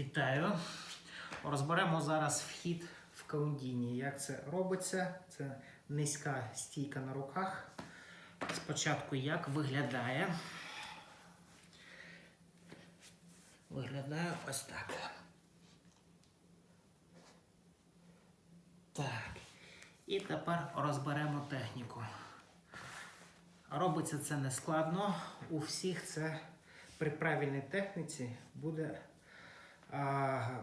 Вітаю. Розберемо зараз вхід в каундіні. Як це робиться? Це низька стійка на руках. Спочатку як виглядає? Виглядає ось так. Так. І тепер розберемо техніку. Робиться це не складно. У всіх це при правильній техніці буде,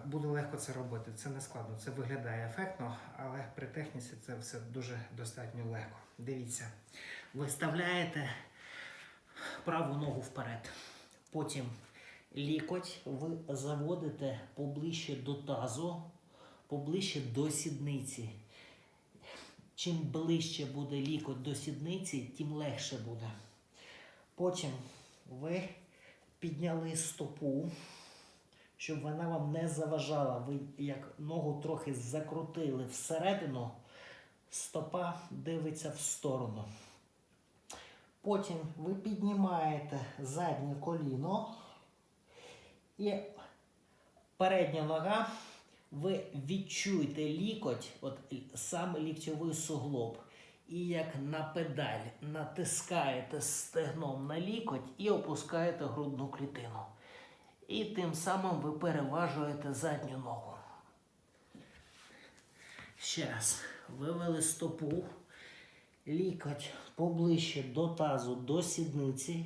буде легко це робити. Це не складно, це виглядає ефектно, але при техніці це все дуже достатньо легко. Дивіться, виставляєте праву ногу вперед. Потім лікоть ви заводите поближче до тазу, поближче до сідниці. Чим ближче буде лікоть до сідниці, тим легше буде. Потім ви підняли стопу, щоб вона вам не заважала. Ви як ногу трохи закрутили всередину, стопа дивиться в сторону. Потім ви піднімаєте заднє коліно і передня нога ви відчуєте лікоть, от саме ліктьовий суглоб, і як на педаль натискаєте стегном на лікоть і опускаєте грудну клітину. І тим самим ви переважуєте задню ногу. Ще раз. Вивели стопу, лікоть поближче до тазу, до сідниці.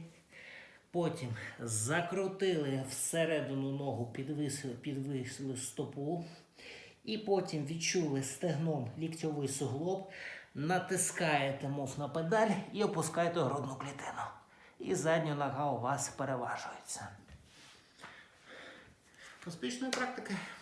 Потім закрутили всередину ногу, підвисили, підвисили стопу. І потім відчули стегном ліктьовий суглоб, натискаєте мов на педаль і опускаєте грудну клітину. І задня нога у вас переважується. Успішної практики!